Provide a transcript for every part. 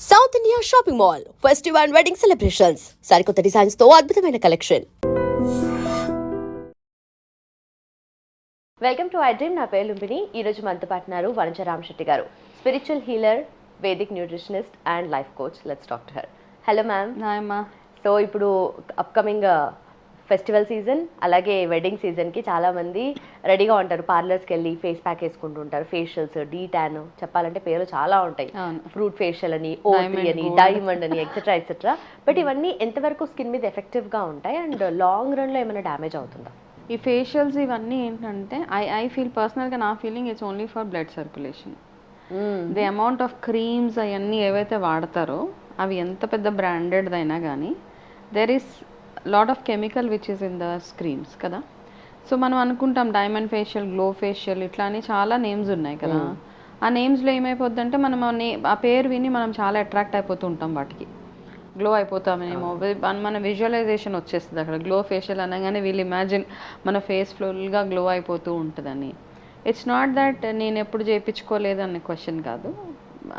South India shopping mall festive and wedding celebrations సరికొత్త డిజైన్స్తో అద్భుతమైన collection welcome to I dream నా పేరు లుంబిని. ఈరోజు మనతో పాటున్నారు వనజ రామశెట్టి గారు. Spiritual healer Vedic nutritionist and life coach let's doctor her hello ma'am నాయమ్మా so ఇప్పుడు అప్కమింగ్ ఫెస్టివల్ సీజన్ అలాగే వెడ్డింగ్ సీజన్కి చాలామంది రెడీగా ఉంటారు. పార్లర్స్కి వెళ్ళి ఫేస్ ప్యాక్ వేసుకుంటూ ఉంటారు ఫేషియల్స్ డీ ట్యాన్ చెప్పాలంటే పేర్లు చాలా ఉంటాయి. ఫ్రూట్ ఫేషియల్ అని ఓ అని. డైమండ్ అని ఎక్సెట్రా ఎక్సెట్రా బట్ ఇవన్నీ ఎంతవరకు స్కిన్ మీద ఎఫెక్టివ్గా ఉంటాయి? అండ్ లాంగ్ రన్లో ఏమైనా డ్యామేజ్ అవుతుందా? ఈ ఫేషియల్స్ ఇవన్నీ ఏంటంటే ఐ ఐ ఫీల్ పర్సనల్గా నా feeling it's only for blood circulation. The amount of creams అవన్నీ ఏవైతే వాడతారో అవి ఎంత పెద్ద బ్రాండెడ్ అయినా కానీ there is lot of chemical which is in the creams కదా? సో మనం అనుకుంటాం డైమండ్ ఫేషియల్ గ్లో ఫేషియల్ ఇట్లా అని చాలా నేమ్స్ ఉన్నాయి కదా? ఆ నేమ్స్లో ఏమైపోద్దంటే మనం ఆ నే- ఆ పేరు విని మనం చాలా అట్రాక్ట్ అయిపోతూ ఉంటాం వాటికి. గ్లో అయిపోతామేమో. మన- విజువలైజేషన్ వచ్చేస్తుంది అక్కడ. గ్లో ఫేషియల్ అనగానే వీళ్ళు ఇమాజిన్ మన ఫేస్ ఫుల్గా గ్లో అయిపోతూ ఉంటుందని. ఇట్స్ నాట్ దట్ నేను ఎప్పుడు చేయించుకోలేదు అనే క్వశ్చన్ కాదు.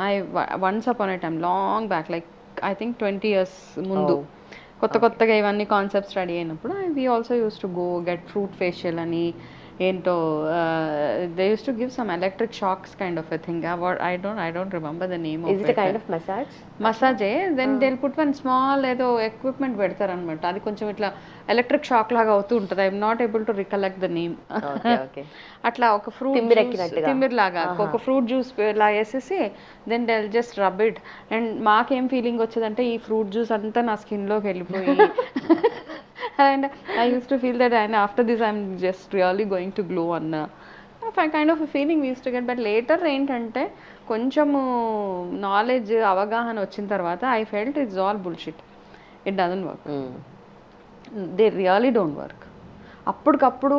I once upon a time long back like I think twenty years ముందు. కొత్త కొత్తగా ఇవన్నీ కాన్సెప్ట్స్ రెడీ అయినప్పుడు we also use to go get fruit facial అని ఏంటో they use to give some electric shocks kind of a thing I don't I don't remember the name is it kind of massage మసాజే then they'll put one small ఏదో equipment పెడతారనమాట అది కొంచెం ఇట్లా electric shock లాగా అవుతూ ఉంటుంది I'm not able to recollect the name okay okay అట్లా ఒక ఫ్రూట్. తిమ్మిర్ లాగా. ఒక ఫ్రూట్ జ్యూస్ లా వేసేసి then they'll just rub it and మాకేం ఫీలింగ్ వచ్చేదంటే ఈ ఫ్రూట్ జ్యూస్ అంతా నా స్కిన్లోకి వెళ్ళిపోయి and I use to feel that and after this I'm just really going to glow అన్న kind of feeling use to get but later ఏంటంటే కొంచెము నాలెడ్జ్ అవగాహన వచ్చిన తర్వాత I felt it's all bullshit it doesn't work they really don't work అప్పటికప్పుడు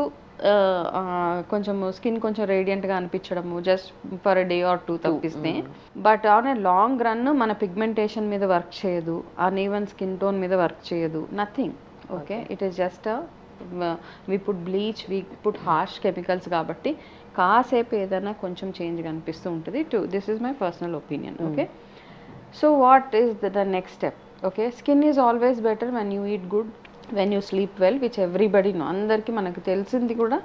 కొంచెం skin కొంచెం రేడియంట్గా అనిపించడము just for day or two తప్పిస్తే. But on a long run మన పిగ్మెంటేషన్ మీద వర్క్ చేయదు. ఈవెన్ స్కిన్ టోన్ మీద వర్క్ చేయదు. Nothing okay it is just we put bleach we put harsh chemicals కాబట్టి కాసేపు ఏదైనా కొంచెం చేంజ్ కనిపిస్తూ ఉంటుంది. To this is my personal opinion okay so what is the next step okay skin is always better when you eat good when you sleep well which everybody know అందరికీ మనకు తెలిసింది కూడా.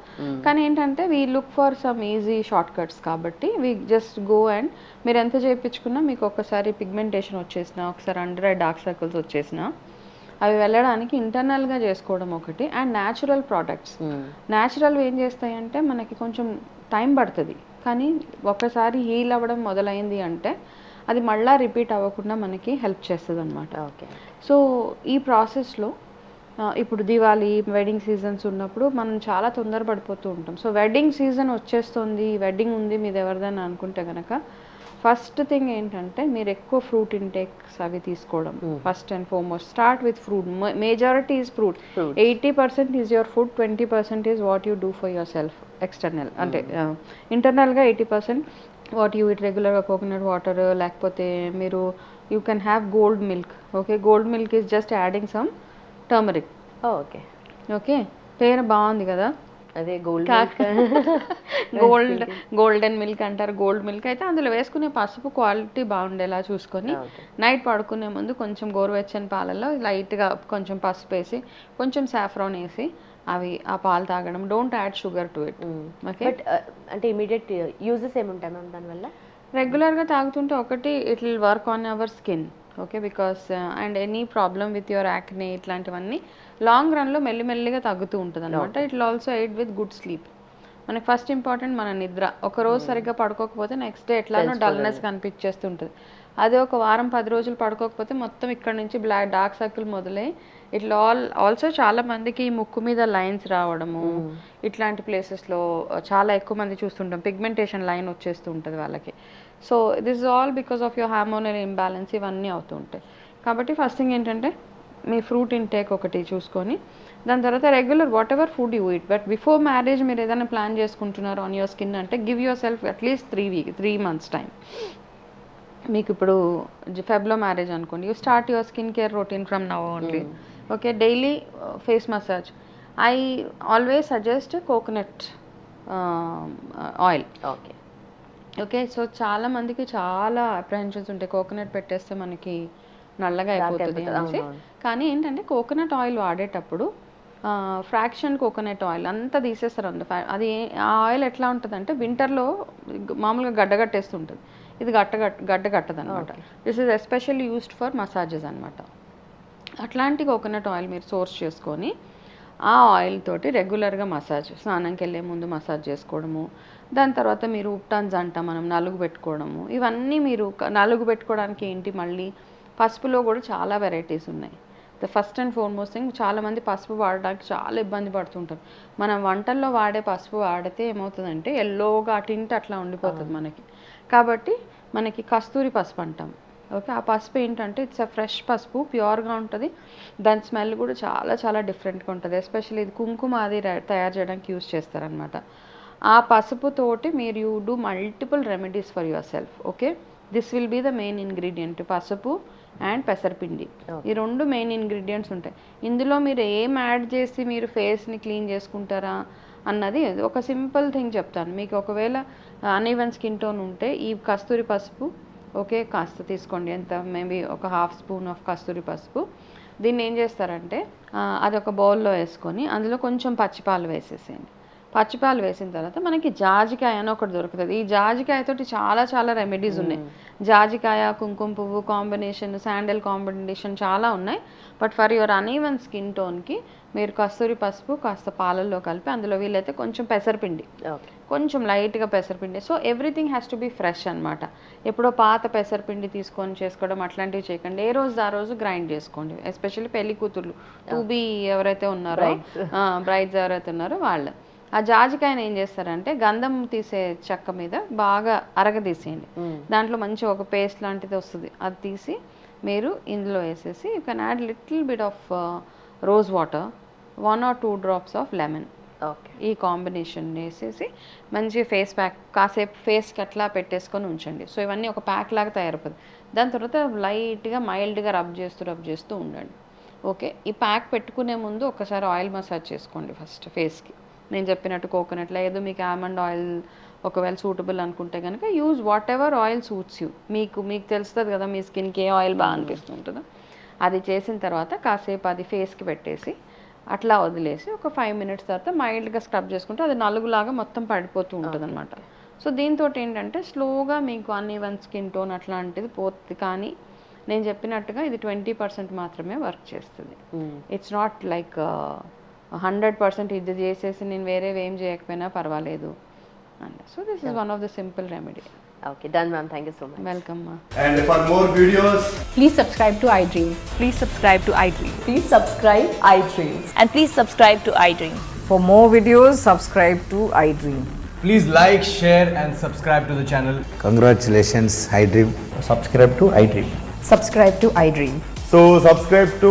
కానీ ఏంటంటే we look for some easy shortcuts కాబట్టి we just go and మీరు ఎంత చేయించుకున్నా మీకు ఒకసారి పిగ్మెంటేషన్ వచ్చేసిన ఒకసారి అండర్ ఐ డార్క్ సర్కిల్స్ వచ్చేసిన అవి వెళ్ళడానికి ఇంటర్నల్గా చేసుకోవడం ఒకటి అండ్ న్యాచురల్ ప్రోడక్ట్స్ న్యాచురల్ ఏం చేస్తాయంటే మనకి కొంచెం టైం పడుతుంది. కానీ ఒకసారి హీల్ అవ్వడం మొదలైంది అంటే అది మళ్ళా రిపీట్ అవ్వకుండా మనకి హెల్ప్ చేస్తుంది అనమాట ఓకే సో ఈ ప్రాసెస్లో ఇప్పుడు దివాళీ వెడ్డింగ్ సీజన్స్ ఉన్నప్పుడు మనం చాలా తొందరపడిపోతూ ఉంటాం. సో వెడ్డింగ్ సీజన్ వచ్చేస్తుంది వెడ్డింగ్ ఉంది మీద ఎవరిదైనా అనుకుంటే కనుక ఫస్ట్ థింగ్ ఏంటంటే మీరు ఎక్కువ ఫ్రూట్ ఇంటేక్స్ అవి తీసుకోవడం. First and foremost start with fruit majority is fruit. Eighty percent is your food twenty percent is what you do for yourself external అంటే ఇంటర్నల్గా eighty percent what you eat రెగ్యులర్గా coconut water లేకపోతే మీరు you can have gold milk okay gold milk is just adding some turmeric okay okay పేరు బాగుంది కదా? అదే gold gold golden milk అంటారు. గోల్డ్ మిల్క్ అయితే అందులో వేసుకునే పసుపు క్వాలిటీ బాగుండేలా చూసుకొని. నైట్ పడుకునే ముందు కొంచెం గోరువెచ్చని పాలల్లో లైట్గా కొంచెం పసుపు వేసి కొంచెం సాఫ్రాన్ వేసి అవి ఆ పాలు తాగడం. Don't add sugar to it okay but అంటే ఇమీడియట్ యూజెస్ ఏముంటాయి మ్యామ్ దానివల్ల? రెగ్యులర్గా తాగుతుంటే ఒకటి it will work on our skin okay because and any problem with your acne ఇట్లాంటివన్నీ లాంగ్ రన్లో మెల్లిమెల్లిగా తగ్గుతూ ఉంటుంది అనమాట it also aid with good sleep మనకి ఫస్ట్ ఇంపార్టెంట్ మన నిద్ర. ఒక రోజు సరిగ్గా పడుకోకపోతే నెక్స్ట్ డే ఎట్లానో డల్నెస్ కనిపించేస్తుంటుంది. అదే ఒక వారం పది రోజులు పడుకోకపోతే మొత్తం ఇక్కడ నుంచి బ్లాక్ డార్క్ సర్కిల్ మొదలై ఇట్లా ఆల్ ఆల్సో చాలా మందికి ముక్కు మీద లైన్స్ రావడము ఇట్లాంటి ప్లేసెస్లో చాలా ఎక్కువ మంది చూస్తుంటాం. పిగ్మెంటేషన్ లైన్ వచ్చేస్తూ ఉంటుంది వాళ్ళకి. So this all because of your hormonal imbalance ఇవన్నీ అవుతూ ఉంటాయి. కాబట్టి ఫస్ట్ థింగ్ ఏంటంటే మీ ఫ్రూట్ ఇంటేక్ ఒకటి చూసుకొని దాని తర్వాత regular whatever food you eat but before marriage మీరు ఏదైనా ప్లాన్ చేసుకుంటున్నారు ఆన్ యువర్ స్కిన్ అంటే give yourself at least three week three months time మీకు ఇప్పుడు ఫెబ్లో మ్యారేజ్ అనుకోండి you start your skin care routine from now only okay daily face massage I always suggest coconut oil okay okay so చాలా మందికి చాలా apprehensions ఉంటాయి. Coconut పెట్టేస్తే మనకి నల్లగా అయిపోతుంది అనేసి. కానీ ఏంటంటే కోకోనట్ ఆయిల్ వాడేటప్పుడు ఫ్రాక్షన్ కోకోనట్ ఆయిల్ అంతా తీసేస్తారు అది ఏ- ఆ ఆయిల్ ఎట్లా ఉంటుంది అంటే వింటర్లో మామూలుగా గడ్డ కట్టేస్తుంటుంది. ఇది గట్ట గడ్డ కట్టదు అనమాట this is especially used for massages అనమాట అట్లాంటి కోకోనట్ ఆయిల్ మీరు సోర్స్ చేసుకొని ఆ ఆయిల్ తోటి రెగ్యులర్గా మసాజ్ స్నానంకి వెళ్ళే ముందు మసాజ్ చేసుకోవడము దాని తర్వాత మీరు ఉప్టాన్స్ అంట మనం నలుగు పెట్టుకోవడము ఇవన్నీ మీరు నలుగు పెట్టుకోవడానికి ఏంటి మళ్ళీ పసుపులో కూడా చాలా వెరైటీస్ ఉన్నాయి. The first and foremost thing చాలామంది పసుపు వాడడానికి చాలా ఇబ్బంది పడుతుంటారు. మనం వంటల్లో వాడే పసుపు వాడితే ఏమవుతుందంటే ఎల్లోగా టింట్ అట్లా ఉండిపోతుంది మనకి. కాబట్టి మనకి కస్తూరి పసుపు అంటాం. ఓకే ఆ పసుపు ఏంటంటే ఇట్స్ అ ఫ్రెష్ పసుపు ప్యూర్గా ఉంటుంది. దాని స్మెల్ కూడా చాలా చాలా డిఫరెంట్గా ఉంటుంది. ఎస్పెషల్లీ ఇది కుంకుమ అది తయారు చేయడానికి యూస్ చేస్తారనమాట ఆ పసుపుతోటి మీరు you do multiple remedies for yourself okay this will be the main ingredient పసుపు అండ్ పెసరపిండి. ఈ రెండు మెయిన్ ఇంగ్రీడియంట్స్ ఉంటాయి. ఇందులో మీరు ఏం యాడ్ చేసి మీరు ఫేస్ని క్లీన్ చేసుకుంటారా అన్నది ఒక సింపుల్ థింగ్ చెప్తాను. మీకు ఒకవేళ అన్ఈవెన్ స్కిన్ టోన్ ఉంటే ఈ కస్తూరి పసుపు ఓకే కాస్త తీసుకోండి. ఎంత? మేబీ ఒక హాఫ్ స్పూన్ ఆఫ్ కస్తూరి పసుపు. దీన్ని ఏం చేస్తారంటే అది ఒక బౌల్లో వేసుకొని అందులో కొంచెం పచ్చిపాలు వేసేసేయండి. పచ్చిపాలు వేసిన తర్వాత మనకి జాజికాయ అని ఒకటి దొరుకుతుంది. ఈ జాజికాయతోటి చాలా చాలా రెమెడీస్ ఉన్నాయి. జాజికాయ కుంకుమ పువ్వు కాంబినేషన్ శాండల్ కాంబినేషన్ చాలా ఉన్నాయి. But for your uneven skin టోన్కి మీరు కస్తూరి పసుపు కాస్త పాలల్లో కలిపి అందులో వీలైతే కొంచెం పెసరపిండి. కొంచెం లైట్గా పెసరపిండి. So everything has to be fresh అనమాట ఎప్పుడో పాత పెసరపిండి తీసుకొని చేసుకోవడం అట్లాంటివి చేయకండి. ఏ రోజు ఆ రోజు గ్రైండ్ చేసుకోండి. ఎస్పెషల్లీ పెళ్ళి కూతుర్లు టు బీ ఎవరైతే ఉన్నారో బ్రైడ్స్ ఎవరైతే ఉన్నారో వాళ్ళు. ఆ జాజికాయని ఏం చేస్తారంటే గంధం తీసే చెక్క మీద బాగా అరగదీసేయండి. దాంట్లో మంచి ఒక పేస్ట్ లాంటిది వస్తుంది. అది తీసి మీరు ఇందులో వేసేసి you can add little bit of rose water one or two drops of lemon. Okay. ఈ కాంబినేషన్ వేసేసి మంచి ఫేస్ ప్యాక్ కాసేపు ఫేస్కి అట్లా పెట్టేసుకొని ఉంచండి. సో ఇవన్నీ ఒక ప్యాక్ లాగా తయారైపోతుంది దాని తర్వాత లైట్గా మైల్డ్గా రబ్ చేస్తూ రబ్ చేస్తూ ఉండండి. ఓకే? ఈ ప్యాక్ పెట్టుకునే ముందు ఒకసారి ఆయిల్ మసాజ్ చేసుకోండి ఫస్ట్ ఫేస్కి. నేను చెప్పినట్టు కోకోనట్ లేదు మీకు ఆల్మండ్ ఆయిల్ ఒకవేళ సూటబుల్ అనుకుంటే కనుక use whatever oil suits you మీకు మీకు తెలుస్తుంది కదా మీ స్కిన్కి ఏ ఆయిల్ బాగా అనిపిస్తుంటుందో. అది చేసిన తర్వాత కాసేపు అది ఫేస్కి పెట్టేసి అట్లా వదిలేసి ఒక ఫైవ్ మినిట్స్ తర్వాత మైల్డ్గా స్క్రబ్ చేసుకుంటే అది నలుగులాగా మొత్తం పడిపోతూ ఉంటుంది అనమాట సో దీంతో ఏంటంటే స్లోగా మీకు అన్ఈవెన్ స్కిన్ టోన్ అట్లాంటిది పోతుంది. కానీ నేను చెప్పినట్టుగా ఇది ట్వంటీ పర్సెంట్ మాత్రమే వర్క్ చేస్తుంది. It's not like hundred percent ఇది చేసేసి నేను వేరేవి ఏం చేయకపోయినా పర్వాలేదు and so this is one of the simple remedy okay done ma'am thank you so much welcome మా And for more videos, Please subscribe to iDream. Please subscribe to iDream. Please subscribe iDream. And please subscribe to iDream. For more videos, subscribe to iDream. please like, share, and subscribe to the channel. Congratulations, iDream. subscribe to iDream. Subscribe to iDream. So, subscribe to